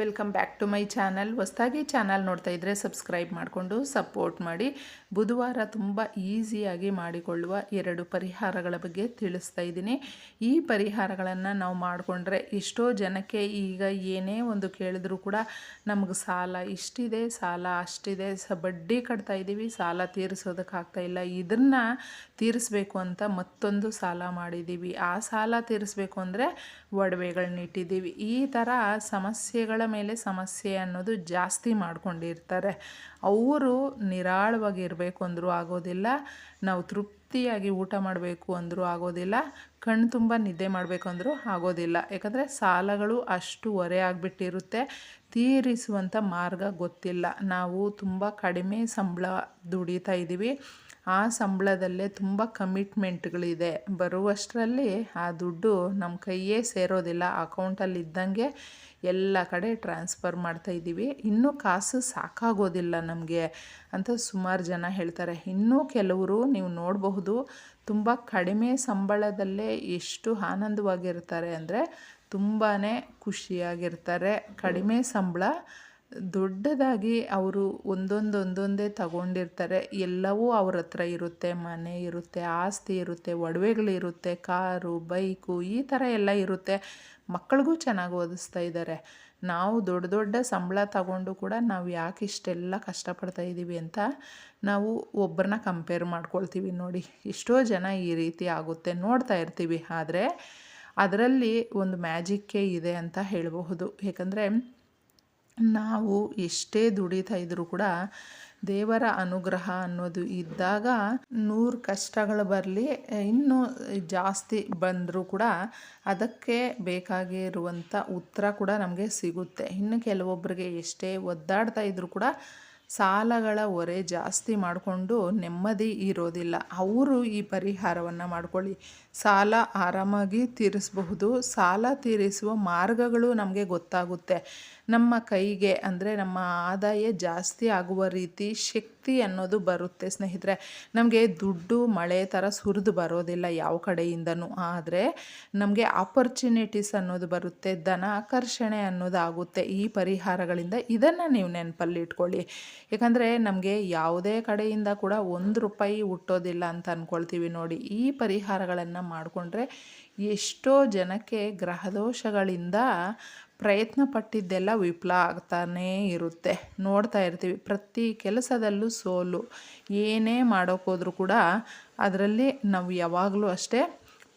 Welcome back to my channel ಹೊಸ್ದಾಗಿ channel ನೋಡ್ತಾ ಇದ್ದರೆ ಸಬ್ಸ್ಕ್ರೈಬ್ ಮಾಡಿಕೊಂಡು ಸಪೋರ್ಟ್ ಮಾಡಿ. ಬುಧವಾರ ತುಂಬ ಈಸಿಯಾಗಿ ಮಾಡಿಕೊಳ್ಳುವ ಎರಡು ಪರಿಹಾರಗಳ ಬಗ್ಗೆ ತಿಳಿಸ್ತಾ ಇದ್ದೀನಿ. ಈ ಪರಿಹಾರಗಳನ್ನು ನಾವು ಮಾಡಿಕೊಂಡ್ರೆ ಎಷ್ಟೋ ಜನಕ್ಕೆ ಈಗ ಏನೇ ಒಂದು ಕೇಳಿದ್ರು ಕೂಡ ನಮಗೆ ಸಾಲ ಇಷ್ಟಿದೆ, ಸಾಲ ಅಷ್ಟಿದೆ. ಸ ಬಡ್ಡಿ ಕಟ್ತಾ ಇದ್ದೀವಿ, ಸಾಲ ತೀರಿಸೋದಕ್ಕಾಗ್ತಾ ಇಲ್ಲ. ಇದನ್ನು ತೀರಿಸಬೇಕು ಅಂತ ಮತ್ತೊಂದು ಸಾಲ ಮಾಡಿದ್ದೀವಿ. ಆ ಸಾಲ ತೀರಿಸಬೇಕು ಅಂದರೆ ಒಡವೆಗಳನ್ನಿಟ್ಟಿದ್ದೀವಿ. ಈ ಥರ ಸಮಸ್ಯೆಗಳ ಮೇಲೆ ಸಮಸ್ಯೆ ಅನ್ನೋದು ಜಾಸ್ತಿ ಮಾಡ್ಕೊಂಡಿರ್ತಾರೆ. ಅವರು ನಿರಾಳವಾಗಿ ಇರಬೇಕು ಅಂದರೂ ಆಗೋದಿಲ್ಲ, ನಾವು ತೃಪ್ತಿಯಾಗಿ ಊಟ ಮಾಡಬೇಕು ಅಂದರೂ ಆಗೋದಿಲ್ಲ, ಕಣ್ಣು ತುಂಬ ನಿದ್ದೆ ಮಾಡಬೇಕು ಅಂದರೂ ಆಗೋದಿಲ್ಲ. ಯಾಕಂದರೆ ಸಾಲಗಳು ಅಷ್ಟು ಹೊರೆ ಆಗಿಬಿಟ್ಟಿರುತ್ತೆ ತೀರಿಸುವಂಥ ಮಾರ್ಗ ಗೊತ್ತಿಲ್ಲ. ನಾವು ತುಂಬ ಕಡಿಮೆ ಸಂಬಳ ದುಡಿತಾ ಇದ್ದೀವಿ ಆ ಸಂಬಳದಲ್ಲೇ ತುಂಬ ಕಮಿಟ್ಮೆಂಟ್ಗಳಿದೆ. ಬರುವಷ್ಟರಲ್ಲಿ ಆ ದುಡ್ಡು ನಮ್ಮ ಕೈಯೇ ಸೇರೋದಿಲ್ಲ. ಅಕೌಂಟಲ್ಲಿ ಇದ್ದಂಗೆ ಎಲ್ಲ ಕಡೆ ಟ್ರಾನ್ಸ್ಫರ್ ಮಾಡ್ತಾ ಇದ್ದೀವಿ. ಇನ್ನೂ ಕಾಸು ಸಾಕಾಗೋದಿಲ್ಲ ನಮಗೆ ಅಂತ ಸುಮಾರು ಜನ ಹೇಳ್ತಾರೆ. ಇನ್ನೂ ಕೆಲವರು ನೀವು ನೋಡಬಹುದು, ತುಂಬ ಕಡಿಮೆ ಸಂಬಳದಲ್ಲೇ ಎಷ್ಟು ಆನಂದವಾಗಿರ್ತಾರೆ ಅಂದರೆ ತುಂಬಾ ಖುಷಿಯಾಗಿರ್ತಾರೆ. ಕಡಿಮೆ ಸಂಬಳ ದೊಡ್ಡದಾಗಿ ಅವರು ಒಂದೊಂದು ಒಂದೊಂದೇ ತಗೊಂಡಿರ್ತಾರೆ. ಎಲ್ಲವೂ ಅವ್ರ ಹತ್ರ ಇರುತ್ತೆ. ಮನೆ ಇರುತ್ತೆ, ಆಸ್ತಿ ಇರುತ್ತೆ, ಒಡವೆಗಳಿರುತ್ತೆ, ಕಾರು, ಬೈಕು ಈ ಥರ ಎಲ್ಲ ಇರುತ್ತೆ. ಮಕ್ಕಳಿಗೂ ಚೆನ್ನಾಗಿ ಓದಿಸ್ತಾ ಇದ್ದಾರೆ. ನಾವು ದೊಡ್ಡ ದೊಡ್ಡ ಸಂಬಳ ತಗೊಂಡು ಕೂಡ ನಾವು ಯಾಕೆ ಇಷ್ಟೆಲ್ಲ ಕಷ್ಟಪಡ್ತಾ ಇದ್ದೀವಿ ಅಂತ ನಾವು ಒಬ್ಬರನ್ನ ಕಂಪೇರ್ ಮಾಡ್ಕೊಳ್ತೀವಿ ನೋಡಿ. ಎಷ್ಟೋ ಜನ ಈ ರೀತಿ ಆಗುತ್ತೆ ನೋಡ್ತಾ ಇರ್ತೀವಿ. ಆದರೆ ಅದರಲ್ಲಿ ಒಂದು ಮ್ಯಾಜಿಕ್ಕೇ ಇದೆ ಅಂತ ಹೇಳಬಹುದು. ಏಕೆಂದರೆ ನಾವು ಎಷ್ಟೇ ದುಡಿತಾ ಇದ್ದರೂ ಕೂಡ ದೇವರ ಅನುಗ್ರಹ ಅನ್ನೋದು ಇದ್ದಾಗ ನೂರು ಕಷ್ಟಗಳು ಬರಲಿ, ಇನ್ನೂ ಜಾಸ್ತಿ ಬಂದರೂ ಕೂಡ ಅದಕ್ಕೆ ಬೇಕಾಗಿರುವಂಥ ಉತ್ತರ ಕೂಡ ನಮಗೆ ಸಿಗುತ್ತೆ. ಇನ್ನು ಕೆಲವೊಬ್ಬರಿಗೆ ಎಷ್ಟೇ ಒದ್ದಾಡ್ತಾ ಇದ್ದರೂ ಕೂಡ ಸಾಲಗಳ ಹೊರೆ ಜಾಸ್ತಿ ಮಾಡಿಕೊಂಡು ನೆಮ್ಮದಿ ಇರೋದಿಲ್ಲ. ಅವರು ಈ ಪರಿಹಾರವನ್ನು ಮಾಡ್ಕೊಳ್ಳಿ. ಸಾಲ ಆರಾಮಾಗಿ ತೀರಿಸಬಹುದು. ಸಾಲ ತೀರಿಸುವ ಮಾರ್ಗಗಳು ನಮಗೆ ಗೊತ್ತಾಗುತ್ತೆ. ನಮ್ಮ ಕೈಗೆ ಅಂದರೆ ನಮ್ಮ ಆದಾಯ ಜಾಸ್ತಿ ಆಗುವ ರೀತಿ ಶಕ್ತಿ ಅನ್ನೋದು ಬರುತ್ತೆ ಸ್ನೇಹಿತರೆ. ನಮಗೆ ದುಡ್ಡು ಮಳೆ ಥರ ಸುರಿದು ಬರೋದಿಲ್ಲ ಯಾವ ಕಡೆಯಿಂದನೂ. ಆದರೆ ನಮಗೆ ಆಪರ್ಚುನಿಟೀಸ್ ಅನ್ನೋದು ಬರುತ್ತೆ, ಧನ ಆಕರ್ಷಣೆ ಅನ್ನೋದು ಆಗುತ್ತೆ ಈ ಪರಿಹಾರಗಳಿಂದ. ಇದನ್ನು ನೀವು ನೆನಪಲ್ಲಿ ಇಟ್ಕೊಳ್ಳಿ. ಯಾಕಂದರೆ ನಮಗೆ ಯಾವುದೇ ಕಡೆಯಿಂದ ಕೂಡ ಒಂದು ರೂಪಾಯಿ ಹುಟ್ಟೋದಿಲ್ಲ ಅಂತ ಅಂದ್ಕೊಳ್ತೀವಿ ನೋಡಿ. ಈ ಪರಿಹಾರಗಳನ್ನು ಮಾಡಿಕೊಂಡ್ರೆ ಎಷ್ಟೋ ಜನಕ್ಕೆ ಗ್ರಹದೋಷಗಳಿಂದ ಪ್ರಯತ್ನ ಪಟ್ಟಿದ್ದೆಲ್ಲ ವಿಫಲ ಆಗ್ತಾನೇ ಇರುತ್ತೆ. ನೋಡ್ತಾ ಇರ್ತೀವಿ. ಪ್ರತಿ ಕೆಲಸದಲ್ಲೂ ಸೋಲು. ಏನೇ ಮಾಡೋಕ್ಕೋದ್ರೂ ಕೂಡ ಅದರಲ್ಲಿ ನಾವು ಯಾವಾಗಲೂ ಅಷ್ಟೇ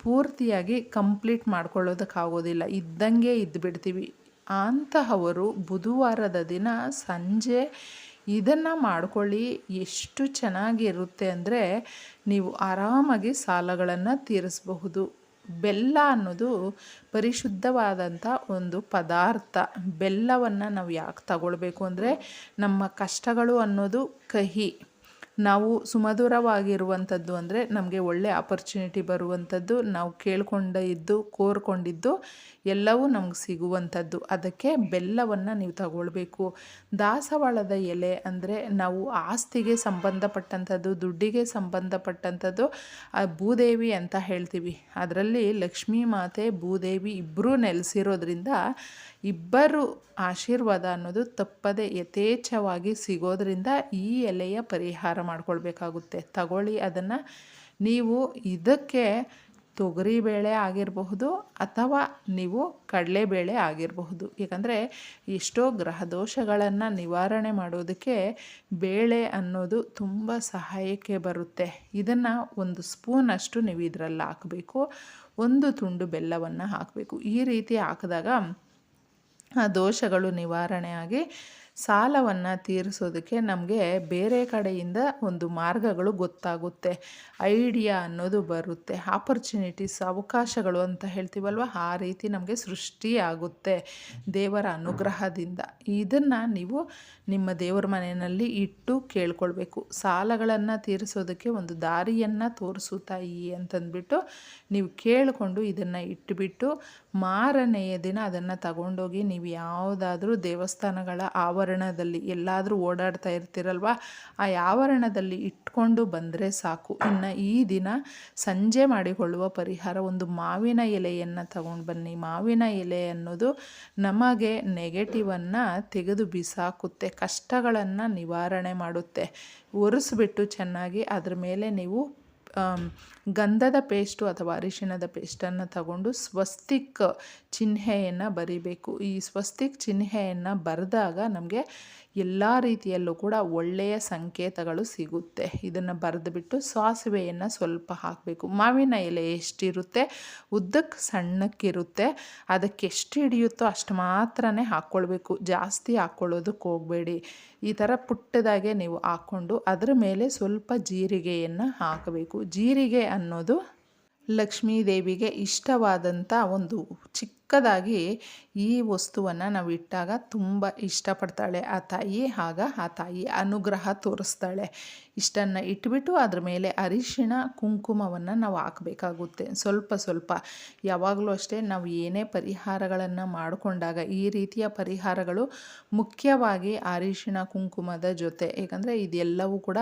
ಪೂರ್ತಿಯಾಗಿ ಕಂಪ್ಲೀಟ್ ಮಾಡ್ಕೊಳ್ಳೋದಕ್ಕಾಗೋದಿಲ್ಲ. ಇದ್ದಂಗೆ ಇದ್ದುಬಿಡ್ತೀವಿ ಅಂತಹವರು ಬುಧವಾರದ ದಿನ ಸಂಜೆ ಇದನ್ನು ಮಾಡ್ಕೊಳ್ಳಿ. ಎಷ್ಟು ಚೆನ್ನಾಗಿರುತ್ತೆ ಅಂದರೆ ನೀವು ಆರಾಮಾಗಿ ಸಾಲಗಳನ್ನು ತೀರಿಸಬಹುದು. ಬೆಲ್ಲ ಅನ್ನೋದು ಪರಿಶುದ್ಧವಾದಂಥ ಒಂದು ಪದಾರ್ಥ. ಬೆಲ್ಲವನ್ನು ನಾವು ಯಾಕೆ ತಗೊಳ್ಬೇಕು ಅಂದರೆ ನಮ್ಮ ಕಷ್ಟಗಳು ಅನ್ನೋದು ಕಹಿ. ನಾವು ಸುಮಧುರವಾಗಿರುವಂಥದ್ದು ಅಂದರೆ ನಮಗೆ ಒಳ್ಳೆ ಆಪರ್ಚುನಿಟಿ ಬರುವಂಥದ್ದು, ನಾವು ಕೇಳ್ಕೊಂಡಿದ್ದು ಕೋರ್ಕೊಂಡಿದ್ದು ಎಲ್ಲವೂ ನಮ್ಗೆ ಸಿಗುವಂಥದ್ದು. ಅದಕ್ಕೆ ಬೆಲ್ಲವನ್ನು ನೀವು ತಗೊಳ್ಬೇಕು. ದಾಸವಾಳದ ಎಲೆ ಅಂದರೆ ನಾವು ಆಸ್ತಿಗೆ ಸಂಬಂಧಪಟ್ಟಂಥದ್ದು, ದುಡ್ಡಿಗೆ ಸಂಬಂಧಪಟ್ಟಂಥದ್ದು ಭೂದೇವಿ ಅಂತ ಹೇಳ್ತೀವಿ. ಅದರಲ್ಲಿ ಲಕ್ಷ್ಮೀ ಮಾತೆ, ಭೂದೇವಿ ಇಬ್ಬರೂ ನೆಲೆಸಿರೋದ್ರಿಂದ ಇಬ್ಬರು ಆಶೀರ್ವಾದ ಅನ್ನೋದು ತಪ್ಪದೆ ಯಥೇಚ್ಛವಾಗಿ ಸಿಗೋದ್ರಿಂದ ಈ ಎಲೆಯ ಪರಿಹಾರ ಮಾಡ್ಕೊಳ್ಬೇಕಾಗುತ್ತೆ. ತಗೊಳ್ಳಿ ಅದನ್ನು. ನೀವು ಇದಕ್ಕೆ ತೊಗರಿಬೇಳೆ ಆಗಿರಬಹುದು ಅಥವಾ ನೀವು ಕಡಲೆಬೇಳೆ ಆಗಿರಬಹುದು. ಏಕೆಂದರೆ ಎಷ್ಟೋ ಗ್ರಹ ದೋಷಗಳನ್ನು ನಿವಾರಣೆ ಮಾಡೋದಕ್ಕೆ ಬೇಳೆ ಅನ್ನೋದು ತುಂಬ ಸಹಾಯಕ್ಕೆ ಬರುತ್ತೆ. ಇದನ್ನು ಒಂದು ಸ್ಪೂನಷ್ಟು ನೀವು ಇದರಲ್ಲಿ ಹಾಕಬೇಕು. ಒಂದು ತುಂಡು ಬೆಲ್ಲವನ್ನು ಹಾಕಬೇಕು. ಈ ರೀತಿ ಹಾಕಿದಾಗ ಆ ದೋಷಗಳು ನಿವಾರಣೆಯಾಗಿ ಸಾಲವನ್ನು ತೀರಿಸೋದಕ್ಕೆ ನಮಗೆ ಬೇರೆ ಕಡೆಯಿಂದ ಒಂದು ಮಾರ್ಗಗಳು ಗೊತ್ತಾಗುತ್ತೆ. ಐಡಿಯಾ ಅನ್ನೋದು ಬರುತ್ತೆ. ಆಪರ್ಚುನಿಟೀಸ್ ಅವಕಾಶಗಳು ಅಂತ ಹೇಳ್ತೀವಲ್ವ? ಆ ರೀತಿ ನಮಗೆ ಸೃಷ್ಟಿಯಾಗುತ್ತೆ ದೇವರ ಅನುಗ್ರಹದಿಂದ. ಇದನ್ನು ನೀವು ನಿಮ್ಮ ದೇವರ ಮನೆಯಲ್ಲಿ ಇಟ್ಟು ಕೇಳ್ಕೊಳ್ಬೇಕು. ಸಾಲಗಳನ್ನು ತೀರಿಸೋದಕ್ಕೆ ಒಂದು ದಾರಿಯನ್ನು ತೋರಿಸು ತಾಯಿ ಅಂತಂದ್ಬಿಟ್ಟು ನೀವು ಕೇಳಿಕೊಂಡು ಇದನ್ನು ಇಟ್ಟುಬಿಟ್ಟು ಮಾರನೆಯ ದಿನ ಅದನ್ನು ತಗೊಂಡೋಗಿ ನೀವು ಯಾವುದಾದ್ರೂ ದೇವಸ್ಥಾನಗಳ ಆವರಣ ಆವರಣದಲ್ಲಿ ಎಲ್ಲಾದರೂ ಓಡಾಡ್ತಾ ಇರ್ತೀರಲ್ವ? ಆ ಆವರಣದಲ್ಲಿ ಇಟ್ಕೊಂಡು ಬಂದರೆ ಸಾಕು. ಇನ್ನು ಈ ದಿನ ಸಂಜೆ ಮಾಡಿಕೊಳ್ಳುವ ಪರಿಹಾರ ಒಂದು ಮಾವಿನ ಎಲೆಯನ್ನು ತಗೊಂಡು ಬನ್ನಿ. ಮಾವಿನ ಎಲೆ ಅನ್ನೋದು ನಮಗೆ ನೆಗೆಟಿವನ್ನು ತೆಗೆದು ಬಿಸಾಕುತ್ತೆ, ಕಷ್ಟಗಳನ್ನು ನಿವಾರಣೆ ಮಾಡುತ್ತೆ. ಒರೆಸ್ಬಿಟ್ಟು ಚೆನ್ನಾಗಿ ಅದ್ರ ಮೇಲೆ ನೀವು ಗಂಧದ ಪೇಸ್ಟು ಅಥವಾ ಅರಿಶಿಣದ ಪೇಸ್ಟನ್ನು ತಗೊಂಡು ಸ್ವಸ್ತಿಕ್ ಚಿಹ್ನೆಯನ್ನು ಬರಿಬೇಕು. ಈ ಸ್ವಸ್ತಿಕ್ ಚಿಹ್ನೆಯನ್ನು ಬರೆದಾಗ ನಮಗೆ ಎಲ್ಲ ರೀತಿಯಲ್ಲೂ ಕೂಡ ಒಳ್ಳೆಯ ಸಂಕೇತಗಳು ಸಿಗುತ್ತೆ. ಇದನ್ನು ಬರೆದುಬಿಟ್ಟು ಸಾಸಿವೆಯನ್ನು ಸ್ವಲ್ಪ ಹಾಕಬೇಕು. ಮಾವಿನ ಎಲೆ ಎಷ್ಟಿರುತ್ತೆ? ಉದ್ದಕ್ಕೆ ಸಣ್ಣಕ್ಕಿರುತ್ತೆ. ಅದಕ್ಕೆ ಎಷ್ಟು ಹಿಡಿಯುತ್ತೋ ಅಷ್ಟು ಮಾತ್ರನೇ ಹಾಕ್ಕೊಳ್ಬೇಕು. ಜಾಸ್ತಿ ಹಾಕ್ಕೊಳ್ಳೋದಕ್ಕೆ ಹೋಗಬೇಡಿ. ಈ ಥರ ಪುಟ್ಟದಾಗೆ ನೀವು ಹಾಕ್ಕೊಂಡು ಅದರ ಮೇಲೆ ಸ್ವಲ್ಪ ಜೀರಿಗೆಯನ್ನು ಹಾಕಬೇಕು. ಜೀರಿಗೆ ಅನ್ನೋದು ಲಕ್ಷ್ಮೀ ದೇವಿಗೆ ಇಷ್ಟವಾದಂಥ ಒಂದು ಚಿಕ್ಕದಾಗಿ ಈ ವಸ್ತುವನ್ನು ನಾವು ಇಟ್ಟಾಗ ತುಂಬ ಇಷ್ಟಪಡ್ತಾಳೆ ಆ ತಾಯಿ. ಆಗ ಆ ತಾಯಿ ಅನುಗ್ರಹ ತೋರಿಸ್ತಾಳೆ. ಇಷ್ಟನ್ನು ಇಟ್ಬಿಟ್ಟು ಅದ್ರ ಮೇಲೆ ಅರಿಶಿಣ, ಕುಂಕುಮವನ್ನು ನಾವು ಹಾಕಬೇಕಾಗುತ್ತೆ. ಸ್ವಲ್ಪ ಸ್ವಲ್ಪ. ಯಾವಾಗಲೂ ಅಷ್ಟೇ ನಾವು ಏನೇ ಪರಿಹಾರಗಳನ್ನು ಮಾಡಿಕೊಂಡಾಗ ಈ ರೀತಿಯ ಪರಿಹಾರಗಳು ಮುಖ್ಯವಾಗಿ ಅರಿಶಿಣ, ಕುಂಕುಮದ ಜೊತೆ. ಏಕೆಂದರೆ ಇದೆಲ್ಲವೂ ಕೂಡ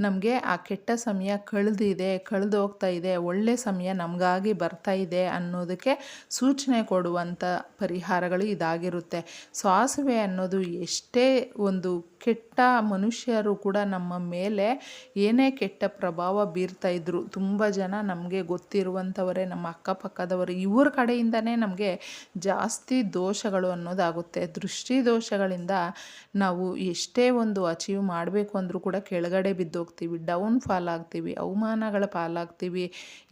ನಮಗೆ ಆ ಕೆಟ್ಟ ಸಮಯ ಕಳೆದಿದೆ, ಕಳೆದೋಗ್ತಾ ಇದೆ, ಒಳ್ಳೆ ಸಮಯ ನಮಗಾಗಿ ಬರ್ತಾ ಇದೆ ಅನ್ನೋದಕ್ಕೆ ಸೂಚನೆ ಕೊಡುವಂಥ ಪರಿಹಾರಗಳು ಇದಾಗಿರುತ್ತೆ. ಸಾಸಿವೆ ಅನ್ನೋದು ಎಷ್ಟೇ ಒಂದು ಕೆಟ್ಟ ಮನುಷ್ಯರು ಕೂಡ ನಮ್ಮ ಮೇಲೆ ಏನೇ ಕೆಟ್ಟ ಪ್ರಭಾವ ಬೀರ್ತಾ ಇದ್ರು, ತುಂಬ ಜನ ನಮಗೆ ಗೊತ್ತಿರುವಂಥವರೇ, ನಮ್ಮ ಅಕ್ಕಪಕ್ಕದವರು, ಇವ್ರ ಕಡೆಯಿಂದನೇ ನಮಗೆ ಜಾಸ್ತಿ ದೋಷಗಳು ಅನ್ನೋದಾಗುತ್ತೆ. ದೃಷ್ಟಿ ದೋಷಗಳಿಂದ ನಾವು ಎಷ್ಟೇ ಒಂದು ಅಚೀವ್ ಮಾಡಬೇಕು ಅಂದರೂ ಕೂಡ ಕೆಳಗಡೆ ಬಿದ್ದೋಗ್ತೀವಿ, ಡೌನ್ ಫಾಲ್ ಆಗ್ತೀವಿ, ಅವಮಾನಗಳ ಪಾಲಾಗ್ತೀವಿ,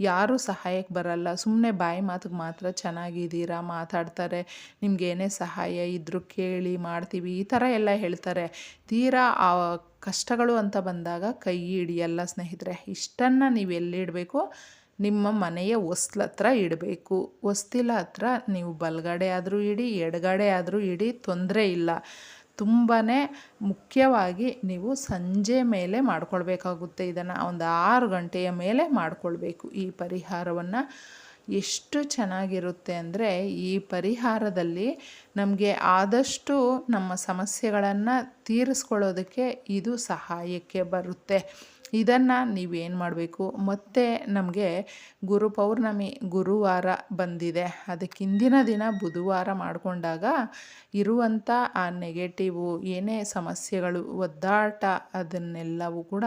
ಯಾರೂ ಸಹಾಯಕ್ಕೆ ಬರಲ್ಲ ಸುಮ್ಮನೆ ಬಾಯಿ ಮಾತಿಗೆ ಮಾತ್ರ ಚೆನ್ನಾಗಿದ್ದೀರಾ? ಮಾತಾಡ್ತಾರೆ. ನಿಮ್ಗೆ ಏನೇ ಸಹಾಯ ಇದ್ದರೂ ಕೇಳಿ, ಮಾಡ್ತೀವಿ, ಈ ಥರ ಎಲ್ಲ ಹೇಳ್ತಾರೆ. ತೀರಾ ಆ ಕಷ್ಟಗಳು ಅಂತ ಬಂದಾಗ ಕೈ ಹಿಡಿಯಲ್ಲ ಸ್ನೇಹಿತರೆ, ಇಷ್ಟನ್ನು ನೀವು ಎಲ್ಲಿಡಬೇಕು ನಿಮ್ಮ ಮನೆಯ ಹೊಸ್ಲ ಹತ್ರ ಇಡಬೇಕು. ಹೊಸ್ತಿಲ ಹತ್ರ ನೀವು ಬಲಗಡೆ ಆದರೂ ಇಡಿ, ಎಡಗಡೆ ಆದರೂ ಇಡಿ, ತೊಂದರೆ ಇಲ್ಲ. ತುಂಬಾ ಮುಖ್ಯವಾಗಿ ನೀವು ಸಂಜೆ ಮೇಲೆ ಮಾಡ್ಕೊಳ್ಬೇಕಾಗುತ್ತೆ. ಇದನ್ನು ಒಂದು ಆರು ಗಂಟೆಯ ಮೇಲೆ ಮಾಡಿಕೊಳ್ಬೇಕು ಈ ಪರಿಹಾರವನ್ನು. ಎಷ್ಟು ಚೆನ್ನಾಗಿರುತ್ತೆ ಅಂದರೆ ಈ ಪರಿಹಾರದಲ್ಲಿ ನಮಗೆ ಆದಷ್ಟು ನಮ್ಮ ಸಮಸ್ಯೆಗಳನ್ನು ತೀರಿಸ್ಕೊಳ್ಳೋದಕ್ಕೆ ಇದು ಸಹಾಯಕ್ಕೆ ಬರುತ್ತೆ. ಇದನ್ನು ನೀವೇನು ಮಾಡಬೇಕು? ಮತ್ತೆ ನಮಗೆ ಗುರು ಪೌರ್ಣಮಿ ಗುರುವಾರ ಬಂದಿದೆ. ಅದಕ್ಕೆ ಹಿಂದಿನ ದಿನ ಬುಧವಾರ ಮಾಡಿಕೊಂಡಾಗ ಇರುವಂಥ ಆ ನೆಗೆಟಿವು ಏನೇ ಸಮಸ್ಯೆಗಳು, ಒದ್ದಾಟ ಅದನ್ನೆಲ್ಲವೂ ಕೂಡ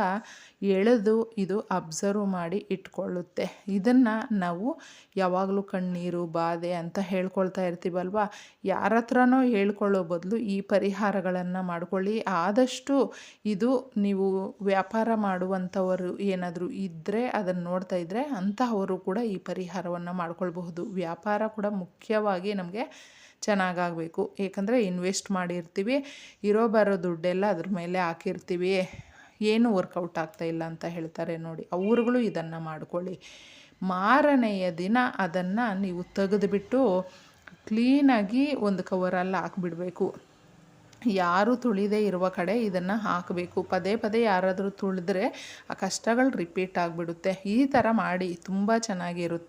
ಎಳೆದು ಇದು ಅಬ್ಸರ್ವ್ ಮಾಡಿ ಇಟ್ಕೊಳ್ಳುತ್ತೆ. ಇದನ್ನು ನಾವು ಯಾವಾಗಲೂ ಕಣ್ಣೀರು, ಬಾಧೆ ಅಂತ ಹೇಳ್ಕೊಳ್ತಾ ಇರ್ತೀವಲ್ವ? ಯಾರ ಹತ್ರನೋ ಹೇಳ್ಕೊಳ್ಳೋ ಬದಲು ಈ ಪರಿಹಾರಗಳನ್ನು ಮಾಡಿಕೊಳ್ಳಿ. ಆದಷ್ಟು ಇದು ನೀವು ವ್ಯಾಪಾರ ಮಾಡುವಂಥವರು ಏನಾದರೂ ಇದ್ದರೆ ಅದನ್ನು ನೋಡ್ತಾ ಇದ್ದರೆ ಅಂತಹವರು ಕೂಡ ಈ ಪರಿಹಾರವನ್ನು ಮಾಡ್ಕೊಳ್ಬಹುದು. ವ್ಯಾಪಾರ ಕೂಡ ಮುಖ್ಯವಾಗಿ ನಮಗೆ ಚೆನ್ನಾಗಾಗಬೇಕು. ಏಕೆಂದರೆ ಇನ್ವೆಸ್ಟ್ ಮಾಡಿರ್ತೀವಿ, ಇರೋ ಬರೋ ದುಡ್ಡೆಲ್ಲ ಅದ್ರ ಮೇಲೆ ಹಾಕಿರ್ತೀವಿ. ಏನು ವರ್ಕೌಟ್ ಆಗ್ತಾ ಇಲ್ಲ ಅಂತ ಹೇಳ್ತಾರೆ ನೋಡಿ. ಅವ್ರುಗಳು ಇದನ್ನು ಮಾಡ್ಕೊಳ್ಳಿ. ಮಾರನೆಯ ದಿನ ಅದನ್ನು ನೀವು ತೆಗೆದುಬಿಟ್ಟು ಕ್ಲೀನಾಗಿ ಒಂದು ಕವರಲ್ಲಿ ಹಾಕ್ಬಿಡಬೇಕು. ಯಾರು ತುಳಿದೇ ಇರುವ ಕಡೆ ಇದನ್ನು ಹಾಕಬೇಕು. ಪದೇ ಪದೇ ಯಾರಾದರೂ ತುಳಿದ್ರೆ ಆ ಕಷ್ಟಗಳು ರಿಪೀಟ್ ಆಗಿಬಿಡುತ್ತೆ. ಈ ಥರ ಮಾಡಿ ತುಂಬ ಚೆನ್ನಾಗಿರುತ್ತೆ.